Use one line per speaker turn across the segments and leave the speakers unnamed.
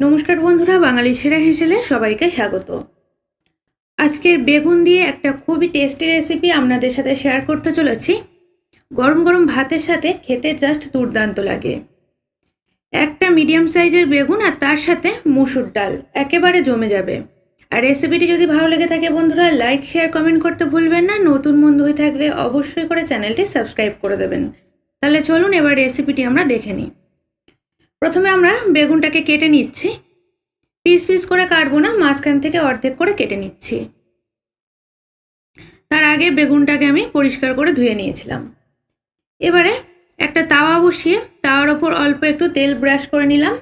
নমস্কার বন্ধুরা, বাঙালি সেরা হেসেলে সবাইকে স্বাগত। আজকের বেগুন দিয়ে একটা খুবই টেস্টি রেসিপি আপনাদের সাথে শেয়ার করতে চলেছি। গরম গরম ভাতের সাথে খেতে জাস্ট দুর্দান্ত লাগে। একটা মিডিয়াম সাইজের বেগুন আর তার সাথে মুসুর ডাল একেবারে জমে যাবে। আর রেসিপিটি যদি ভালো লেগে থাকে বন্ধুরা লাইক শেয়ার কমেন্ট করতে ভুলবেন না। নতুন বন্ধু হয়ে থাকলে অবশ্যই করে চ্যানেলটি সাবস্ক্রাইব করে দেবেন। তাহলে চলুন এবার রেসিপিটি আমরা দেখে নিই। প্রথমে আমরা বেগুনটাকে কেটে নিচ্ছি। পিস পিস করে কাটবো না, মাঝখান থেকে অর্ধেক করে কেটে নিচ্ছি। তার আগে বেগুনটাকে আমি পরিষ্কার করে ধুয়ে নিয়েছিলাম। এবারে একটা তাওয়া বসিয়ে তাওয়ার ওপর অল্প একটু তেল ব্রাশ করে নিলাম।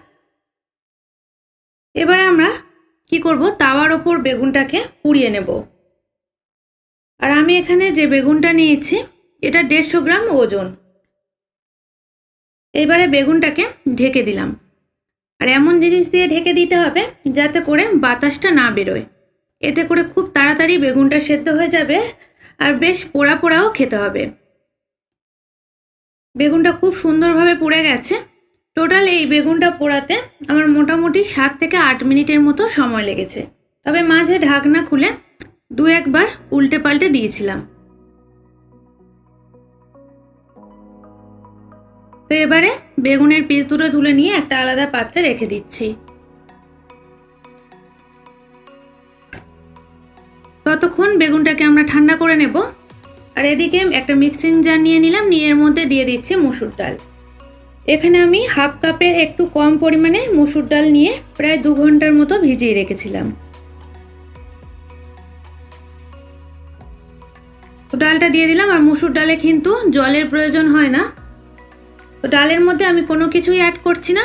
এবারে আমরা কি করব, তাওয়ার ওপর বেগুনটাকে পুড়িয়ে নেব। আর আমি এখানে যে বেগুনটা নিয়েছি, এটা দেড়শো গ্রাম ওজন। এবারে বেগুনটাকে ঢেকে দিলাম। আর এমন জিনিস দিয়ে ঢেকে দিতে হবে যাতে করে বাতাসটা না বেরোয়। এতে করে খুব তাড়াতাড়ি বেগুনটা সেদ্ধ হয়ে যাবে আর বেশ পোড়া পোড়াও খেতে হবে। বেগুনটা খুব সুন্দরভাবে পুড়ে গেছে। টোটাল এই বেগুনটা পোড়াতে আমার মোটামুটি সাত থেকে আট মিনিটের মতো সময় লেগেছে। তবে মাঝে ঢাকনা খুলে দু একবার উল্টে পাল্টে দিয়েছিলাম। তো এবারে বেগুনের পিস দুটো তুলে নিয়ে একটা আলাদা পাত্রে রেখে দিচ্ছি। ততক্ষণ বেগুনটাকে আমরা ঠান্ডা করে নেব। আর এদিকে একটা মিক্সিং জার নিয়ে নিলাম, নিয়ে এর মধ্যে দিয়ে দিচ্ছি মুসুর ডাল। এখানে আমি হাফ কাপের একটু কম পরিমাণে মুসুর ডাল নিয়ে প্রায় দু ঘণ্টার মতো ভিজিয়ে রেখেছিলাম। ডালটা দিয়ে দিলাম, আর মুসুর ডালে কিন্তু জলের প্রয়োজন হয় না। তো ডালের মধ্যে আমি কোনো কিছুই অ্যাড করছি না,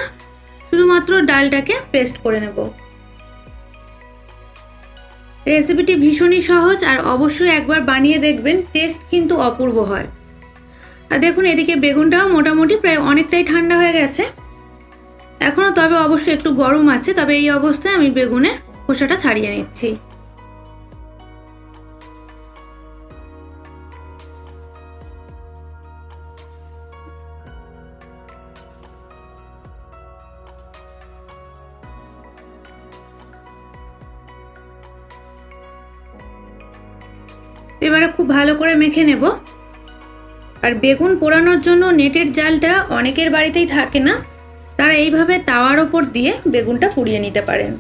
শুধুমাত্র ডালটাকে পেস্ট করে নেব। রেসিপিটি ভীষণই সহজ আর অবশ্যই একবার বানিয়ে দেখবেন টেস্ট কিন্তু অপূর্ব হয়। আর দেখুন, এদিকে বেগুনটাও মোটামুটি প্রায় অনেকটাই ঠান্ডা হয়ে গেছে। এখনও তবে অবশ্যই একটু গরম আছে, তবে এই অবস্থায় আমি বেগুনে খোসাটা ছাড়িয়ে নিচ্ছি। এবারে খুব ভালো করে মেখে নেব। আর বেগুন পোড়ানোর জন্য নেটের জালটা অনেকের বাড়িতেই থাকে না, তারা এইভাবে তাওয়ার ওপর দিয়ে বেগুনটা পুড়িয়ে নিতে পারেন।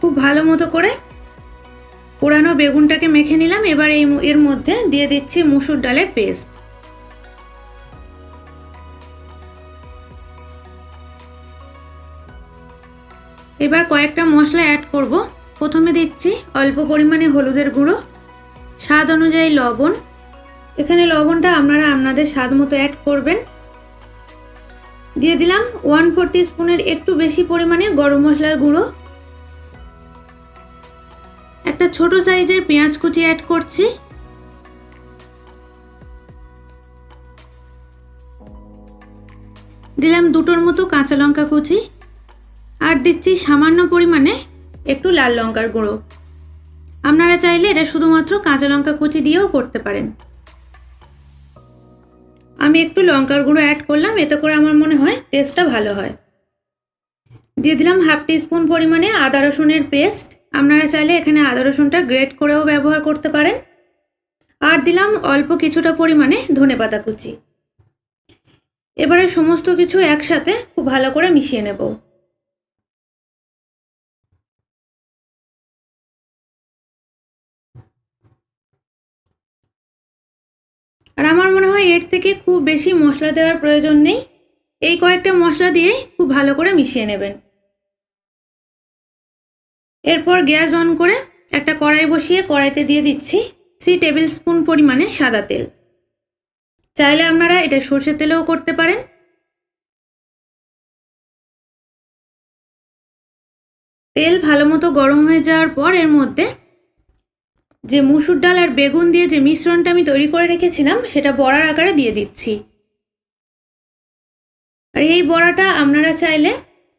খুব ভালো মতো করে পোড়ানো বেগুনটাকে মেখে নিলাম, এবার এই এর মধ্যে দিয়ে দিচ্ছি মুসুর ডালের পেস্ট। এবার কয়েকটা মশলা অ্যাড করব। প্রথমে দিচ্ছি অল্প পরিমাণে হলুদের গুঁড়ো, স্বাদ অনুযায়ী লবণ। এখানে লবণটা আপনারা আপনাদের স্বাদ মতো অ্যাড করবেন। দিয়ে দিলাম ওয়ান ফোর স্পুনের একটু বেশি পরিমাণে গরম মশলার গুঁড়ো। একটা ছোট সাইজের পেঁয়াজ কুচি অ্যাড করছি। দিলাম দুটোর মতো কাঁচা লঙ্কা কুচি। আর দিচ্ছি সামান্য পরিমাণে একটু লাল লঙ্কার গুঁড়ো। আপনারা চাইলে এটা শুধুমাত্র কাঁচা লঙ্কা কুচি দিয়েও করতে পারেন। আমি একটু লঙ্কার গুঁড়ো অ্যাড করলাম, এতে করে আমার মনে হয় টেস্টটা ভালো হয়। দিয়ে দিলাম হাফ স্পুন পরিমাণে আদা রসুনের পেস্ট আপনারা চাইলে এখানে আদা রসুনটা গ্রেট করেও ব্যবহার করতে পারেন। আর দিলাম অল্প কিছুটা পরিমাণে ধনে পাতা কুচি। এবারে সমস্ত কিছু একসাথে খুব ভালো করে মিশিয়ে নেব। আর আমার মনে হয় এর থেকে খুব বেশি মশলা দেওয়ার প্রয়োজন নেই। এই কয়েকটা মশলা দিয়েই খুব ভালো করে মিশিয়ে নেবেন। এরপর গ্যাস অন করে একটা কড়াই বসিয়ে কড়াইতে দিয়ে দিচ্ছি থ্রি টেবিল স্পুন পরিমাণে সাদা তেল। চাইলে আপনারা এটা সর্ষের তেলেও করতে পারেন। তেল ভালো মতো গরম হয়ে যাওয়ার পর এর মধ্যে যে মুসুর ডাল আর বেগুন দিয়ে যে মিশ্রণটা আমি তৈরি করে রেখেছিলাম, সেটা বড়ার আকারে দিয়ে দিচ্ছি। আর এই বড়াটা আপনারা চাইলে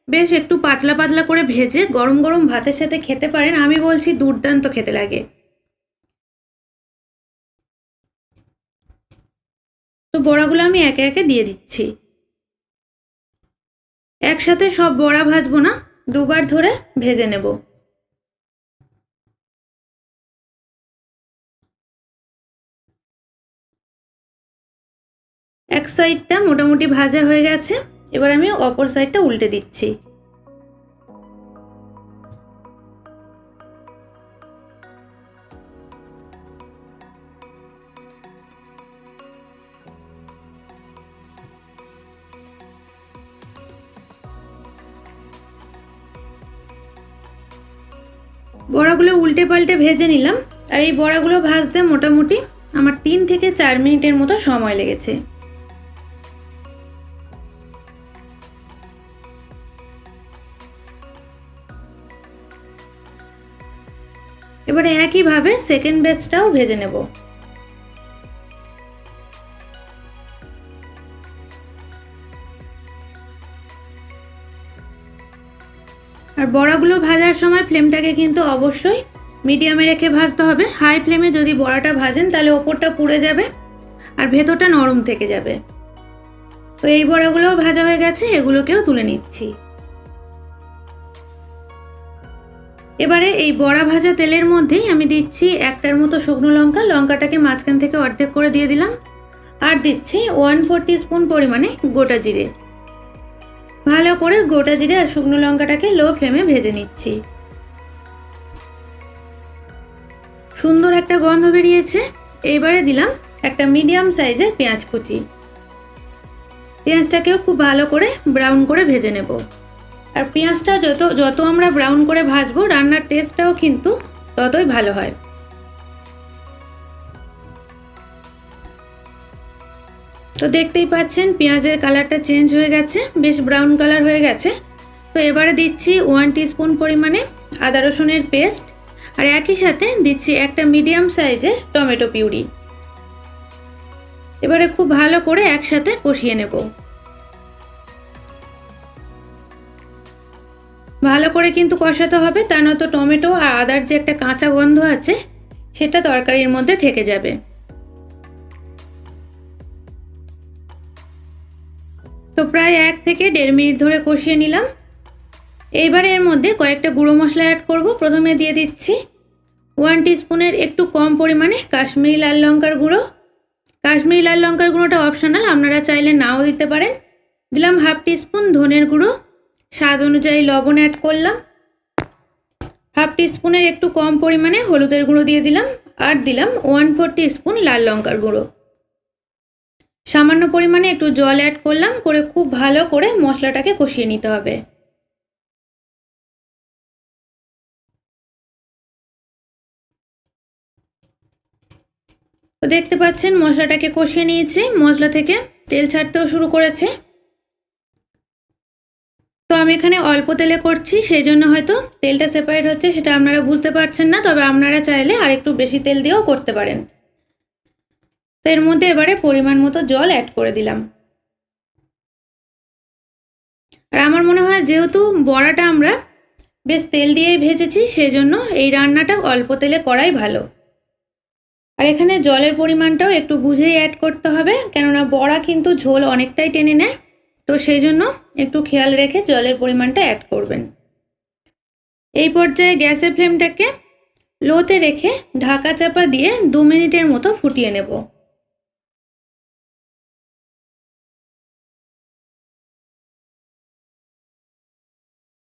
বেশ একটু পাতলা পাতলা করে ভেজে গরম গরম ভাতের সাথে খেতে পারেন। আমি বলছি দুর্দান্ত খেতে লাগে। তো বড়াগুলো আমি একে একে দিয়ে দিচ্ছি। একসাথে সব বড়া ভাজবো না, দুবার ধরে ভেজে নেব। এক সাইডটা মোটামুটি ভাজা হয়ে গেছে। এবার আমি অপর সাইডটা উল্টে দিচ্ছি। বড়াগুলো উল্টে পাল্টে ভেজে নিলাম। আর এই বড়াগুলো ভাজতে মোটামুটি আমার তিন থেকে চার মিনিটের মতো সময় লেগেছে। একইভাবে সেকেন্ড ব্যাচটাও ভেজে নেব। আর বড়াগুলো ভাজার সময় ফ্লেমটাকে কিন্তু অবশ্যই মিডিয়ামে রেখে ভাজতে হবে। হাই ফ্লেমে যদি বড়াটা ভাজেন, তাহলে ওপরটা পুড়ে যাবে আর ভেতরটা নরম থেকে যাবে। তো এই বড়াগুলোও ভাজা হয়ে গেছে, এগুলোকেও তুলে নিচ্ছি। এবারে এই বড়া ভাজা তেলের মধ্যেই আমি দিচ্ছি একটার মতো শুকনো লঙ্কা। লঙ্কাটাকে মাঝখান থেকে অর্ধেক করে দিয়ে দিলাম। আর দিচ্ছি ওয়ান ফোর স্পুন পরিমাণে গোটা জিরে। ভালো করে গোটা জিরে আর শুকনো লঙ্কাটাকে লো ফ্লেমে ভেজে নিচ্ছি। সুন্দর একটা গন্ধ বেরিয়েছে। এইবারে দিলাম একটা মিডিয়াম সাইজের পেঁয়াজ কুচি। পেঁয়াজটাকেও খুব ভালো করে ব্রাউন করে ভেজে নেব। আর পেঁয়াজটা যত যত আমরা ব্রাউন করে ভাজবো, রান্নার টেস্টটাও কিন্তু ততই ভালো হয়। তো দেখতেই পাচ্ছেন, পেঁয়াজের কালারটা চেঞ্জ হয়ে গেছে, বেশ ব্রাউন কালার হয়ে গেছে। তো এবারে দিচ্ছি ওয়ান টিস্পুন পরিমাণে আদা রসুনের পেস্ট আর একই সাথে দিচ্ছি একটা মিডিয়াম সাইজের টমেটো পিউরি। এবারে খুব ভালো করে একসাথে কষিয়ে নেব। ভালো করে কিন্তু কষাতে হবে, তা নয়তো টমেটো আর আদার যে একটা কাঁচা গন্ধ আছে, সেটা তরকারির মধ্যে থেকে যাবে। তো প্রায় এক থেকে দেড় মিনিট ধরে কষিয়ে নিলাম। এইবারে এর মধ্যে কয়েকটা গুঁড়ো মশলা অ্যাড করব। প্রথমে দিয়ে দিচ্ছি ওয়ান টিস্পুনের একটু কম পরিমাণে কাশ্মীরি লাল লঙ্কার গুঁড়ো। কাশ্মীরি লাল লঙ্কার গুঁড়োটা অপশনাল আপনারা চাইলে নাও দিতে পারেন। দিলাম হাফ টিস্পুন ধনের গুঁড়ো। স্বাদ অনুযায়ী লবণ অ্যাড করলাম। হাফ টিস্পুনের একটু কম পরিমাণে হলুদের গুঁড়ো দিয়ে দিলাম আর দিলাম ওয়ান ফোর টিস্পুন লাল লঙ্কার গুঁড়ো। সামান্য পরিমাণে একটু জল অ্যাড করলাম, করে খুব ভালো করে মশলাটাকে কষিয়ে নিতে হবে। দেখতে পাচ্ছেন মশলাটাকে কষিয়ে নিয়েছি, মশলা থেকে তেল ছাড়তেও শুরু করেছে। তো আমি এখানে অল্প তেলে করছি সেই জন্য হয়তো তেলটা সেপারেট হচ্ছে, সেটা আপনারা বুঝতে পারছেন না, তবে আপনারা চাইলে আর একটু বেশি তেল দিয়েও করতে পারেন। তো এর মধ্যে এবারে পরিমাণ মতো জল অ্যাড করে দিলাম। আর আমার মনে হয় যেহেতু বড়াটা আমরা বেশ তেল দিয়েই ভেজেছি সেই জন্য এই রান্নাটা অল্প তেলে করাই ভালো। আর এখানে জলের পরিমাণটাও একটু বুঝেই অ্যাড করতে হবে, কেননা বড়া কিন্তু ঝোল অনেকটাই টেনে নেয় তো সেই জন্য একটু খেয়াল রেখে জলের পরিমাণটা অ্যাড করবেন। এই পর্যায়ে গ্যাসের ফ্লেমটাকে লোতে রেখে ঢাকা চাপা দিয়ে দু মিনিটের মতো ফুটিয়ে নেব।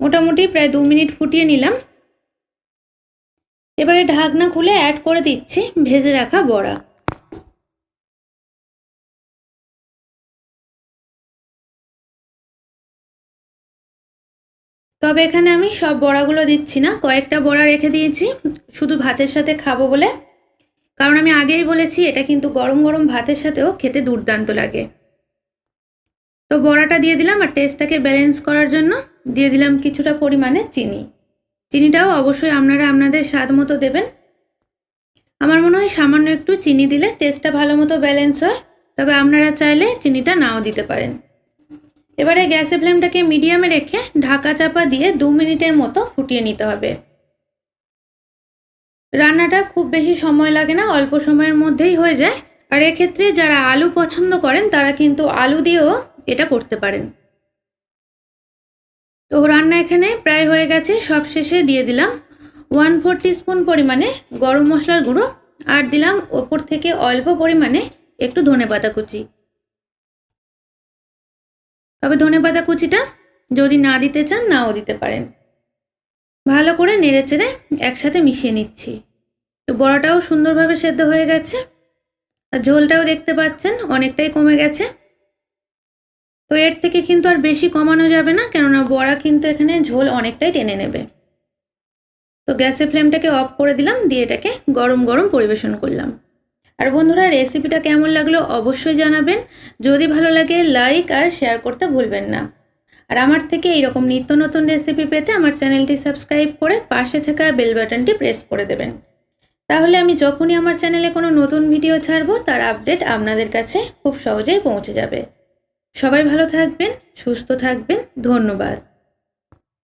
মোটামুটি প্রায় দু মিনিট ফুটিয়ে নিলাম। এবারে ঢাকনা খুলে অ্যাড করে দিচ্ছি ভেজে রাখা বড়া। তবে এখানে আমি সব বড়াগুলো দিচ্ছি না, কয়েকটা বড়া রেখে দিয়েছি, শুধু ভাতের সাথে খাব বলে। কারণ আমি আগেই বলেছি, এটা কিন্তু গরম গরম ভাতের সাথেও খেতে দুর্দান্ত লাগে। তো বড়াটা দিয়ে দিলাম আর টেস্টটাকে ব্যালেন্স করার জন্য দিয়ে দিলাম কিছুটা পরিমাণে চিনি। চিনিটাও অবশ্যই আপনারা আপনাদের স্বাদ মতো দেবেন। আমার মনে হয় সামান্য একটু চিনি দিলে টেস্টটা ভালো মতো ব্যালেন্স হয়, তবে আপনারা চাইলে চিনিটা নাও দিতে পারেন। এবারে গ্যাসের ফ্লেমটাকে মিডিয়ামে রেখে ঢাকা চাপা দিয়ে দু মিনিটের মতো ফুটিয়ে নিতে হবে। রান্নাটা খুব বেশি সময় লাগে না, অল্প সময়ের মধ্যেই হয়ে যায়। আর এক্ষেত্রে যারা আলু পছন্দ করেন, তারা কিন্তু আলু দিয়েও এটা করতে পারেন। তো রান্না এখানে প্রায় হয়ে গেছে, সব শেষে দিয়ে দিলাম ওয়ান ফোর স্পুন পরিমাণে গরম মশলার গুঁড়ো। আর দিলাম ওপর থেকে অল্প পরিমাণে একটু ধনে পাতা কুচি। তবে ধনে পাতা কুচিটা যদি না দিতে চান, নাও দিতে পারেন। ভালো করে নেড়ে চেড়ে একসাথে মিশিয়ে নিচ্ছি। তো বড়াটাও সুন্দরভাবে সেদ্ধ হয়ে গেছে। আর ঝোলটাও দেখতে পাচ্ছেন, অনেকটাই কমে গেছে। তো এর থেকে কিন্তু আর বেশি কমানো যাবে না, কেননা বড়া কিন্তু এখানে ঝোল অনেকটাই টেনে নেবে। তো গ্যাসের ফ্লেমটাকে অফ করে দিলাম, দিয়ে এটাকে গরম গরম পরিবেশন করলাম। আর বন্ধুরা রেসিপিটা কেমন লাগল অবশ্যই জানাবেন। যদি ভালো লাগে লাইক আর শেয়ার করতে ভুলবেন না। আর আমার থেকে এইরকম নিত্য নতুন রেসিপি পেতে আমার চ্যানেলটি সাবস্ক্রাইব করে পাশে থাকা বেল বাটনটি প্রেস করে দেবেন। তাহলে আমি যখনই আমার চ্যানেলে কোনো নতুন ভিডিও ছাড়বো, তার আপডেট আপনাদের কাছে খুব সহজেই পৌঁছে যাবে। সবাই ভালো থাকবেন, সুস্থ থাকবেন, ধন্যবাদ।